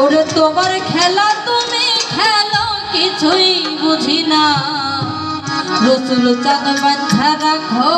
ওরে তোমার খেলা তুমি খেলো কিছুই বুঝি না। রসুল চাঁদ বাচ্চা রাখো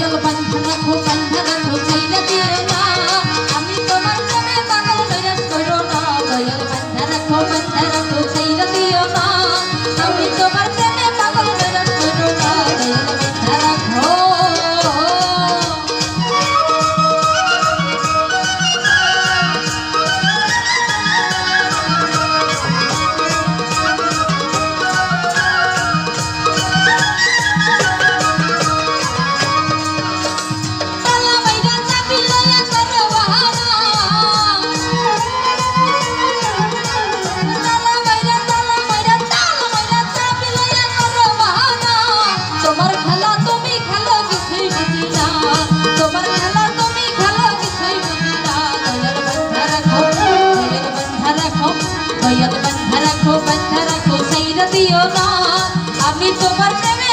I'm রাখো বান্ধা রাখো সাইরা দিও না আমি তোমার প্রেমে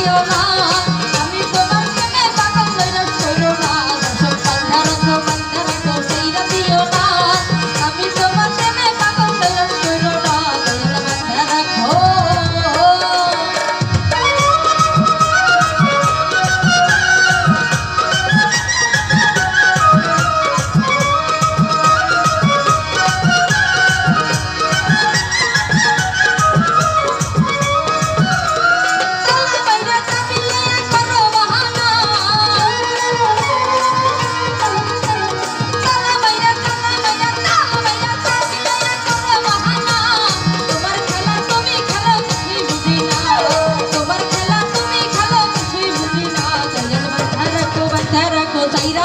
有了。